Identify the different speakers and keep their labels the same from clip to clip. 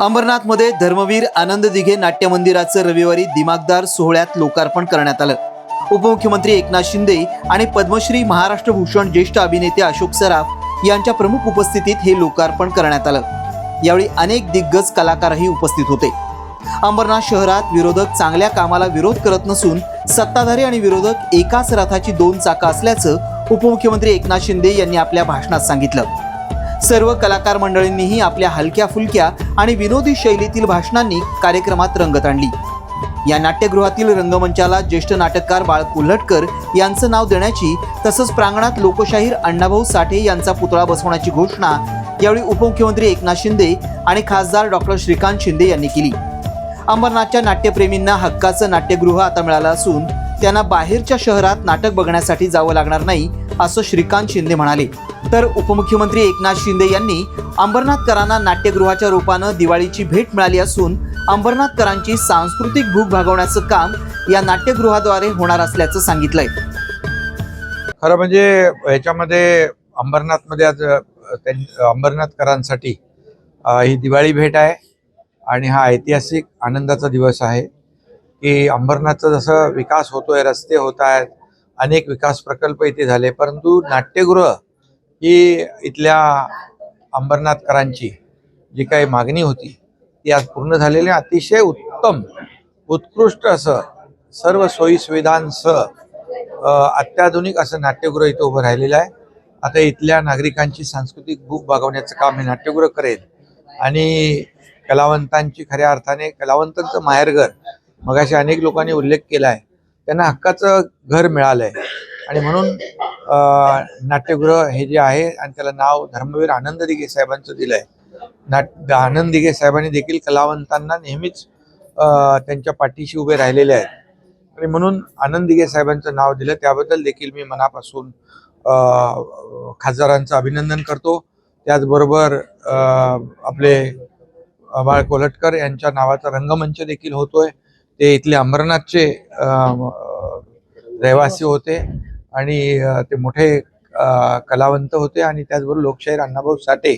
Speaker 1: अंबरनाथमध्ये धर्मवीर आनंद दिघे नाट्य मंदिराचं रविवारी दिमागदार सोहळ्यात लोकार्पण करण्यात आलं. उपमुख्यमंत्री एकनाथ शिंदे आणि पद्मश्री महाराष्ट्र भूषण ज्येष्ठ अभिनेते अशोक सराफ यांच्या प्रमुख उपस्थितीत हे लोकार्पण करण्यात आलं. यावेळी अनेक दिग्गज कलाकारही उपस्थित होते. अंबरनाथ शहरात विरोधक चांगल्या कामाला विरोध करत नसून सत्ताधारी आणि विरोधक एकाच रथाची दोन चाकं असल्याचं उपमुख्यमंत्री एकनाथ शिंदे यांनी आपल्या भाषणात सांगितलं. सर्व कलाकार मंडळींनीही आपल्या हलक्या फुलक्या आणि विनोदी शैलीतील भाषणांनी कार्यक्रमात रंगत आणली. या नाट्यगृहातील रंगमंचाला ज्येष्ठ नाटककार बाळ कोल्हटकर यांचं नाव देण्याची तसंच प्रांगणात लोकशाहीर अण्णाभाऊ साठे यांचा पुतळा बसवण्याची घोषणा यावेळी उपमुख्यमंत्री एकनाथ शिंदे आणि खासदार डॉक्टर श्रीकांत शिंदे यांनी केली. अंबरनाथच्या नाट्यप्रेमींना हक्काचं नाट्यगृह आता मिळालं असून त्यांना बाहेरच्या शहरात नाटक बघण्यासाठी जावं लागणार नाही असं श्रीकांत शिंदे म्हणाले. तर उपमुख्यमंत्री एकनाथ शिंदे यांनी अंबरनाथकरांना नाट्यगृहाच्या रूपानं दिवाळीची भेट मिळाली असून अंबरनाथकरांची सांस्कृतिक भूक भागवण्याचं काम या नाट्यगृहाद्वारे होणार असल्याचं सांगितलंय.
Speaker 2: खरं म्हणजे ह्याच्यामध्ये अंबरनाथमध्ये आज अंबरनाथकरांसाठी ही दिवाळी भेट आहे आणि हा ऐतिहासिक आनंदाचा दिवस आहे. की अंबरनाथचा जसं विकास होतोय रस्ते होत आहेत अनेक विकास प्रकल्प इथे झाले परंतु नाट्यगृह ही इथल्या अंबरनाथकरांची जी काही मागणी होती ती आज पूर्ण झालेली अतिशय उत्तम उत्कृष्ट असं सर्व सोयी सुविधांसह अत्याधुनिक असं नाट्यगृह इथं उभं राहिलेलं आहे. आता इथल्या नागरिकांची सांस्कृतिक भूक भागवण्याचं काम हे नाट्यगृह करेल. आणि कलावंतांची खऱ्या अर्थाने कलावंतांचं माहेरघर मगाशी अनेक लोकांनी उल्लेख केला आहे त्यांना हक्काचं घर मिळालंय. आणि म्हणून नाट्यगृह हे जे आहे आणि त्याला नाव धर्मवीर आनंद दिघे साहेबांचं दिलंय. नाट आनंद दिघे साहेबांनी देखील कलावंतांना नेहमीच त्यांच्या पाठीशी उभे राहिलेले आहेत. आणि म्हणून आनंद दिघे साहेबांचं नाव दिलं त्याबद्दल देखील मी मनापासून खासदारांचं अभिनंदन करतो. त्याचबरोबर आपले बाळ कोलटकर यांच्या नावाचा रंगमंच देखील होतोय. ते इथले अंबरनाथचे रहिवासी होते आणि ते मोठे कलावंत होते आणि त्याचबरोबर लोकशाहीर अण्णाभाऊ साठे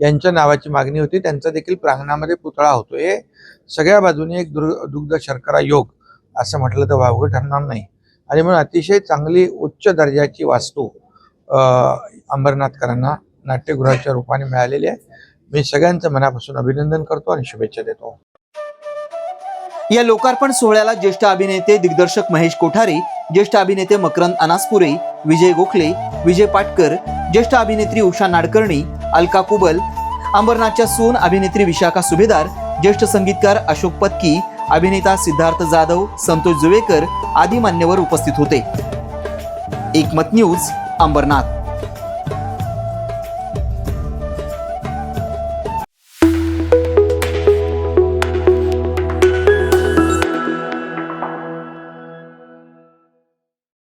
Speaker 2: यांच्या नावाची मागणी होती. त्यांचा देखील प्रांगणामध्ये पुतळा होतो. हे सगळ्या बाजूने एक दुग्ध शर्करा योग असं म्हटलं तर वावगं ठरणार नाही. आणि म्हणून अतिशय चांगली उच्च दर्जाची वास्तू अंबरनाथकरांना नाट्यगृहाच्या रूपाने मिळालेली आहे. मी सगळ्यांचं मनापासून अभिनंदन करतो आणि शुभेच्छा देतो.
Speaker 1: या लोकार्पण सोहळ्याला ज्येष्ठ अभिनेते दिग्दर्शक महेश कोठारे ज्येष्ठ अभिनेते मकरंद अनासपुरे विजय गोखले विजय पाटकर ज्येष्ठ अभिनेत्री उषा नाडकर्णी अलका कुबल अंबरनाथच्या सून अभिनेत्री विशाखा सुभेदार ज्येष्ठ संगीतकार अशोक पत्की अभिनेता सिद्धार्थ जाधव संतोष जुवेकर आदी मान्यवर उपस्थित होते. एकमत न्यूज अंबरनाथ.